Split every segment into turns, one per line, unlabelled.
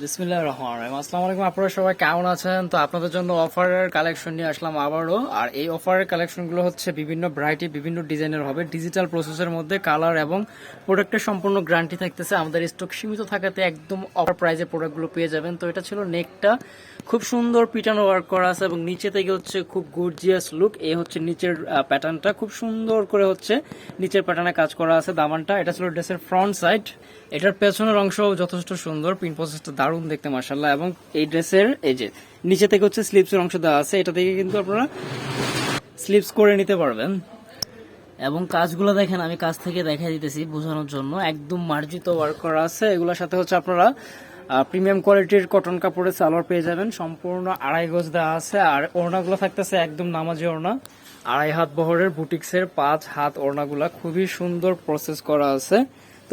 বিসমিল্লাহ রহমান রহিম। আসসালামু আলাইকুম, আপনারা সবাই কেমন আছেন? তো আপনাদের জন্য অফারের কালেকশন নিয়ে আসলাম আবারও। আর এই অফারের কালেকশনগুলো হচ্ছে বিভিন্ন ভ্যারাইটি বিভিন্ন ডিজাইনের হবে। ডিজিটাল প্রসেসের মধ্যে কালার এবং প্রোডাক্টের সম্পূর্ণ গ্যারান্টি থাকতেছে। আমাদের স্টক সীমিত থাকাতে একদম অফার প্রাইজে প্রোডাক্টগুলো পেয়ে যাবেন। তো এটা ছিল নেকটা খুব সুন্দর পিটানো ওয়ার্ক করা আছে এবং নিচে থেকে হচ্ছে খুব গুডজিয়াস লুক এই হচ্ছে নিচের প্যাটার্নটা খুব সুন্দর করে হচ্ছে নিচের প্যাটার্নে কাজ করা আছে দামানটা। এটা ছিল ড্রেসের ফ্রন্ট সাইড এটার পেছনের অংশ যথেষ্ট সুন্দর। পিন প্রসেসটা দারুণ দেখতে মার্শাল্লাহ এবং এই ড্রেসের, এই যে, নিচে থেকে হচ্ছে স্লিপসের অংশ দেওয়া আছে, এটা থেকে কিন্তু আপনারা স্লিপস করে নিতে পারবেন। এবং কাজগুলো দেখেন, আমি কাজ থেকে দেখাই দিতেছি বোঝানোর জন্য। একদম মার্জিত ওয়ার্ক করা আছে। এগুলোর সাথে হচ্ছে আপনারা প্রিমিয়াম কোয়ালিটির কটন কাপড়ের সালোয়ার পেয়ে যাবেন। সম্পূর্ণ আড়াই গজ দেওয়া আছে। আর ওড়নাগুলো থাকতেছে একদম নামাজি ওড়না। আড়াই হাত বহরের বুটিক্সের পাঁচ হাত ওড়নাগুলা। খুবই সুন্দর প্রসেস করা আছে।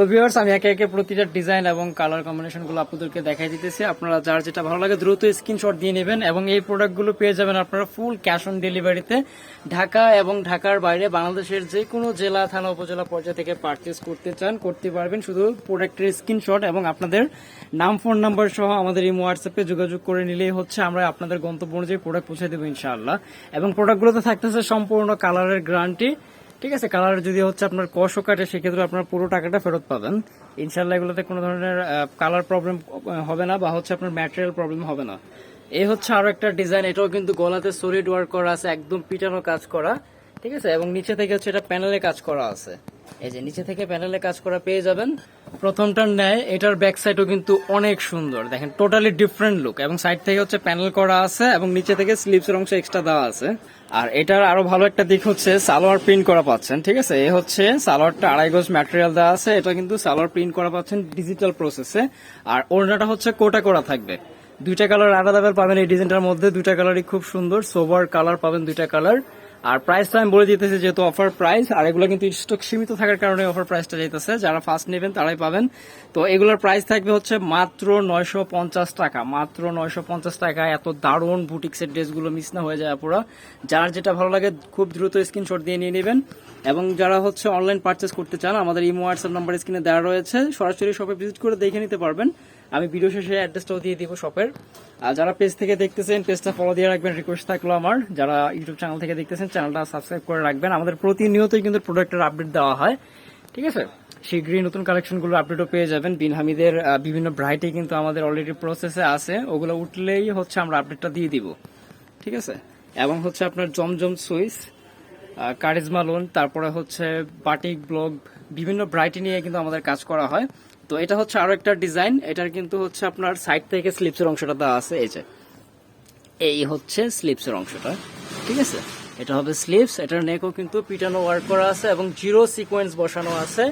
তো ভিউয়ার্স আমি একে একে প্রতিটা ডিজাইন এবং কালার কম্বিনেশনগুলো আপনাদেরকে দেখাই দিতেছি। আপনারা যার যেটা ভালো লাগে দ্রুত স্ক্রিনশট দিয়ে নেবেন এবং এই প্রোডাক্টগুলো পেয়ে যাবেন আপনারা ফুল ক্যাশ অন ডেলিভারিতে ঢাকা এবং ঢাকার বাইরে বাংলাদেশের যে কোনো জেলা, থানা, উপজেলা পর্যায়ে থেকে পারচেস করতে চান, করতে পারবেন শুধু প্রোডাক্টের স্ক্রিনশট এবং আপনাদের নাম ফোন নাম্বার সহ আমাদের এই হোয়াটসঅ্যাপে যোগাযোগ করে নিলেই হচ্ছে, আমরা আপনাদের গন্তব্য অনুযায়ী প্রোডাক্ট পৌঁছে দেবো ইনশাআল্লাহ। এবং প্রোডাক্টগুলোতে থাকতেছে সম্পূর্ণ কালারের গ্যারান্টি ঠিক আছে, কালার যদি হচ্ছে আপনার কষও কাটে, সেক্ষেত্রে আপনার পুরো টাকাটা ফেরত পাবেন। ইনশাল্লাহ এগুলোতে কোনো ধরনের কালার প্রবলেম হবে না বা হচ্ছে আপনার ম্যাটেরিয়াল প্রবলেম হবে না। এই হচ্ছে আরও একটা ডিজাইন এটাও কিন্তু গলাতে সলিড ওয়ার্ক করা আছে, একদম পিটানো কাজ করা, ঠিক আছে? এবং নিচে থেকে হচ্ছে এটা প্যানেলে কাজ করা আছে। এই যে নিচে থেকে প্যানেলে কাজ করা পেয়ে যাবেন। প্রথমটার ন্যায় এটার ব্যাক সাইডও কিন্তু অনেক সুন্দর। দেখেন টোটালি ডিফারেন্ট লুক এবং সাইড থেকে হচ্ছে প্যানেল করা আছে এবং নিচে থেকে স্লিপসের অংশ এক্সট্রা দেওয়া আছে। আর এটার আরও ভালো একটা দিক হচ্ছে, সালোয়ার প্রিন্ট করা পাচ্ছেন, ঠিক আছে? এ হচ্ছে সালোয়ারটা আড়াই গজ ম্যাটেরিয়াল দেওয়া আছে, এটা কিন্তু সালোয়ার প্রিন্ট করা পাচ্ছেন ডিজিটাল প্রসেসে আর ওড়নাটা হচ্ছে কোটা করা থাকবে। দুইটা কালার অ্যাভেলেবেল পাবেন এই ডিজাইনটার মধ্যে, দুইটা কালারই খুব সুন্দর সোবার কালার পাবেন দুইটা কালার আর প্রাইসটা আমি বলে দিতেছি, যেহেতু অফার প্রাইস আর এগুলো কিন্তু স্টক সীমিত থাকার কারণে অফার প্রাইসটা যেতেছে যারা ফার্স্ট নেবেন, তারাই পাবেন। তো এগুলোর প্রাইস থাকবে হচ্ছে মাত্র নয়শো পঞ্চাশ টাকা। মাত্র নয়শো পঞ্চাশ টাকা, এত দারুণ বুটিক্সের ড্রেসগুলো মিস না হয়ে যায় পুরো। যার যেটা ভালো লাগে, খুব দ্রুত স্ক্রিনশট দিয়ে নিয়ে নেবেন। এবং যারা হচ্ছে অনলাইন পার্চেস করতে চান, আমাদের ইমো হোয়াটসঅ্যাপ নাম্বার স্ক্রিনে দেওয়া রয়েছে। সরাসরি শপে ভিজিট করে দেখে নিতে পারবেন। আমি ভিডিও শেষে অ্যাড্রেসটাও দিয়ে দিব শপের আর যারা পেজ থেকে দেখতেছেন পেজটা ফলো দিয়ে রাখবেন রিকোয়েস্ট থাকল আমার। যারা ইউটিউব চ্যানেল থেকে দেখতেছেন চ্যানেলটা সাবস্ক্রাইব করে রাখবেন। আমাদের প্রতিনিয়তই কিন্তু প্রোডাক্টের আপডেট দেওয়া হয়। ঠিক আছে? শীঘ্রই নতুন কালেকশনগুলো আপডেটও পেয়ে যাবেন। বিন হামিদের বিভিন্ন ভ্রাইটি কিন্তু আমাদের অলরেডি প্রসেসে আছে। ওগুলো উঠলেই হচ্ছে আমরা আপডেটটা দিয়ে দিব। ঠিক আছে? এবং হচ্ছে আপনার জমজম সুইস কারিজমা লোন তারপরে হচ্ছে বাটিক ব্লগ বিভিন্ন ভ্রাইটি নিয়ে কিন্তু আমাদের কাজ করা হয়। তো এটা হচ্ছে আরও একটা ডিজাইন। এটার কিন্তু হচ্ছে আপনার সাইড থেকে স্লিপসের অংশটা দেওয়া আছে। এই যে, এই হচ্ছে স্লিপসের অংশটা, ঠিক আছে? এটা হবে স্লিপস এটার নেকও কিন্তু পিটানো ওয়ার্ক করা আছে এবং জিরো সিকোয়েন্স বসানো আছে।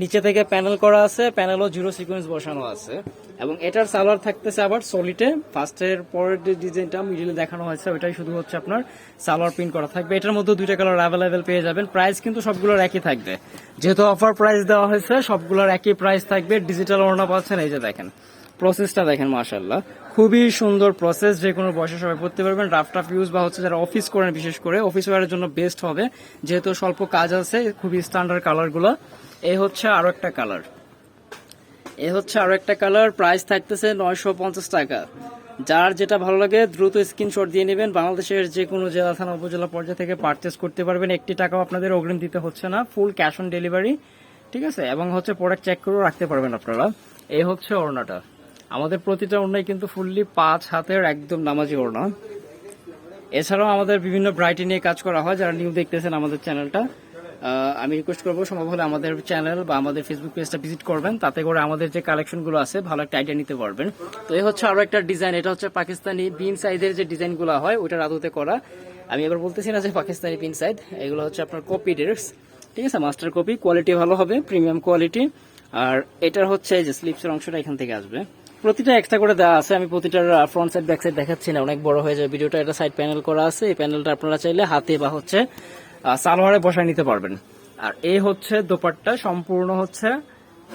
নিচে থেকে প্যানেল করা আছে প্যানেলও জিরো সিকোয়েন্স বসানো আছে। এবং এটার সালোয়ার থাকতেছে আবার সলিটে ফার্স্টের পরের যে ডিজাইনটা মিডিলে দেখানো হয়েছে, ওইটাই শুধু হচ্ছে আপনার সালোয়ার প্রিন্ট করা থাকবে। এটার মধ্যে দুইটা কালার অ্যাভেলেবেল পেয়ে যাবেন। প্রাইস কিন্তু সবগুলোর একই থাকবে। যেহেতু অফার প্রাইস দেওয়া হয়েছে, সবগুলোর একই প্রাইস থাকবে। ডিজিটাল ওড়না পাচ্ছেন, এই যে দেখেন। প্রসেসটা দেখেন মাশাল্লাহ খুবই সুন্দর প্রসেস যে কোনো বয়সে সবাই পড়তে পারবেন। রাফ টাফ ইউজ বা হচ্ছে যারা অফিস করেন, বিশেষ করে অফিস ওয়ারের জন্য বেস্ট হবে। যেহেতু স্বল্প কাজ আছে, খুবই স্ট্যান্ডার্ড কালারগুলো এই হচ্ছে আরও একটা কালার এ হচ্ছে আরও একটা কালার প্রাইস থাকতেছে নয়শো পঞ্চাশ টাকা। যার যেটা ভালো লাগে, দ্রুত স্ক্রিনশট দিয়ে নেবেন। বাংলাদেশের যে কোনো জেলা, থানা, উপজেলা পর্যায়ে থেকে পারচেস করতে পারবেন। একটি টাকাও আপনাদের অগ্রিম দিতে হচ্ছে না। ফুল ক্যাশ অন ডেলিভারি ঠিক আছে? এবং হচ্ছে প্রোডাক্ট চেক করেও রাখতে পারবেন আপনারা। এই হচ্ছে ওড়নাটা। আমাদের প্রতিটা ওড়নাই কিন্তু ফুললি পাঁচ হাতের একদম নামাজি ওড়না। এছাড়াও আমাদের বিভিন্ন ব্রাইটি নিয়ে কাজ করা হয়, যারা নিউ দেখতেছেন আমাদের চ্যানেলটা আমি রিকোয়েস্ট করব, সম্ভব হলে আমাদের চ্যানেল বা আমাদের ফেসবুক পেজটা ভিজিট করবেন। তাতে করে আমাদের যে কালেকশনগুলো আছে, ভালো একটা আইডিয়া নিতে পারবেন। তো এই হচ্ছে আরও একটা ডিজাইন এটা হচ্ছে পাকিস্তানি বিন সাইজের যে ডিজাইনগুলো হয়, ওইটা আদতে করা। আমি এবার বলতেছি না যে পাকিস্তানি পিন সাইজ এগুলো হচ্ছে আপনার কপি ডেস্ক ঠিক আছে মাস্টার কপি কোয়ালিটি ভালো হবে প্রিমিয়াম কোয়ালিটি আর এটার হচ্ছে যে স্লিপসের অংশটা এখান থেকে আসবে। প্রতিটা এক্সট্রা করে দেওয়া আছে। আমি প্রতিটার ফ্রন্ট সাইড ব্যাক সাইড দেখাচ্ছি না। অনেক বড় হয়ে যাবে। ভিডিওটা এটা সাইড প্যানেল করা আছে। এই প্যানেলটা আপনারা চাইলে হাতে বা হচ্ছে সালোয়ারে বসায় নিতে পারবেন। আর এই হচ্ছে দোপাট্টা। সম্পূর্ণ হচ্ছে,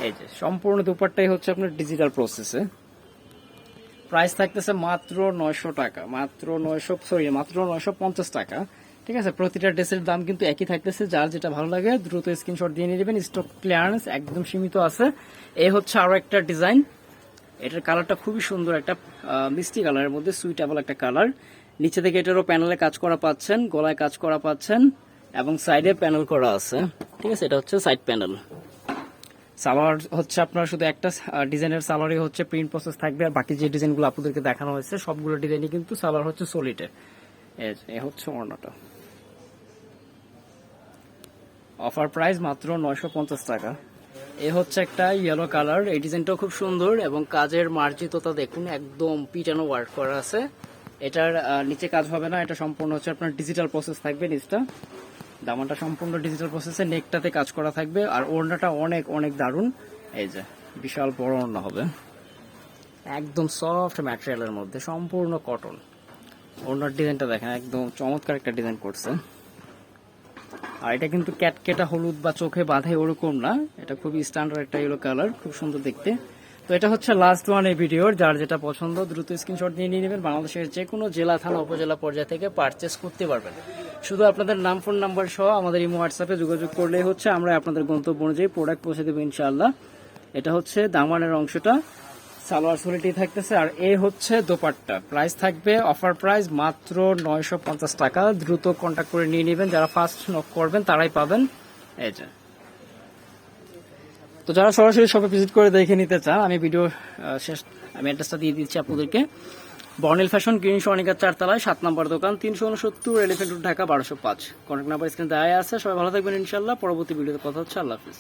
এই যে, সম্পূর্ণ দোপাট্টাই হচ্ছে আপনার ডিজিটাল প্রসেসে প্রাইস থাকতেছে মাত্র নয়শো টাকা। মাত্র নয়শো সরি মাত্র নয়শো পঞ্চাশ টাকা। ঠিক আছে? প্রতিটা ড্রেসের দাম কিন্তু একই থাকতেছে। যার যেটা ভালো লাগে, দ্রুত স্ক্রিনশট দিয়ে নিয়ে নেবেন। স্টক ক্লিয়ারেন্স একদম সীমিত আছে। এই হচ্ছে আরও একটা ডিজাইন এটার কালারটা খুবই সুন্দর, একটা মিষ্টি কালারের মধ্যে সুইটেবল একটা কালার। নিচে থেকে এটারও প্যানেলে কাজ করা পাচ্ছেন, গলায় কাজ করা পাচ্ছেন, এবং সাইডে প্যানেল করা আছে। ঠিক আছে, এটা হচ্ছে সাইড প্যানেল সালোয়ার হচ্ছে আপনার শুধু একটা ডিজাইনের সালোয়ারই হচ্ছে প্রিন্ট প্রসেস থাকবে, আর বাকি যে ডিজাইনগুলো আপনাদেরকে দেখানো হয়েছে, সবগুলো ডিজাইনই কিন্তু সালোয়ার হচ্ছে সলিডে এ হচ্ছে ওড়নাটা। অফার প্রাইস মাত্র নয়শো পঞ্চাশ টাকা। এ হচ্ছে একটা ইয়েলো কালার এই ডিজাইনটাও খুব সুন্দর এবং কাজের মার্জিততা দেখুন, একদম পিটানো ওয়ার্ক করা আছে। এটার নিচে কাজ হবে না, এটা সম্পূর্ণ হচ্ছে আপনার ডিজিটাল প্রসেস থাকবে নিচটা। দামানটা সম্পূর্ণ ডিজিটাল প্রসেসে নেকটাতে কাজ করা থাকবে, আর ওড়নাটা অনেক অনেক দারুণ। এই যে, বিশাল বড় ওড়না হবে। একদম সফট ম্যাটেরিয়ালের মধ্যে, সম্পূর্ণ কটন ওড়নার ডিজাইনটা দেখেন, একদম চমৎকার একটা ডিজাইন করছে। আর এটা কিন্তু ক্যাটকেটা হলুদ বা চোখে বাঁধে ওরকম না। এটা খুবই স্ট্যান্ডার্ড একটা ইয়েলো কালার খুব সুন্দর দেখতে। তো এটা হচ্ছে লাস্ট ওয়ান এই ভিডিওর যার যেটা পছন্দ, দ্রুত স্ক্রিনশট নিয়ে নিয়ে নেবেন। বাংলাদেশের যে কোনো জেলা, থানা, উপজেলা পর্যায় থেকে পারচেস করতে পারবেন। শুধু আপনাদের নাম ফোন নাম্বার সহ আমাদের ইমো হোয়াটসঅ্যাপে যোগাযোগ করলেই হচ্ছে, আমরা আপনাদের গন্তব্য অনুযায়ী প্রোডাক্ট পৌঁছে দেবো ইনশাআল্লাহ। এটা হচ্ছে দামানের অংশটা। সালোয়ার সোলিটি থাকতেছে, আর এই হচ্ছে দোপাট্টা। প্রাইস থাকবে অফার প্রাইস মাত্র নয়শো পঞ্চাশ টাকা। দ্রুত কন্ট্যাক্ট করে নিয়ে নেবেন, যারা ফার্স্ট নক করবেন, তারাই পাবেন। এই যে। তো যারা সরাসরি শপে ভিজিট করে দেখে নিতে চান, আমি ভিডিও শেষ, আমি অ্যাড্রেসটা দিয়ে দিচ্ছি আপনাদেরকে। বর্ণিল ফ্যাশন গ্রিন সনিকার চারতলায়, সাত নম্বর দোকান, তিনশো উনসত্তর এলিফেন্ট রোড ঢাকা, বারোশো পাঁচ। কন্ট্যাক্ট নাম্বার স্ক্রিন দেওয়া আছে, সবাই ভালো থাকবেন ইনশাল্লাহ পরবর্তী ভিডিওতে কথা হচ্ছে, আল্লাহ হাফিজ।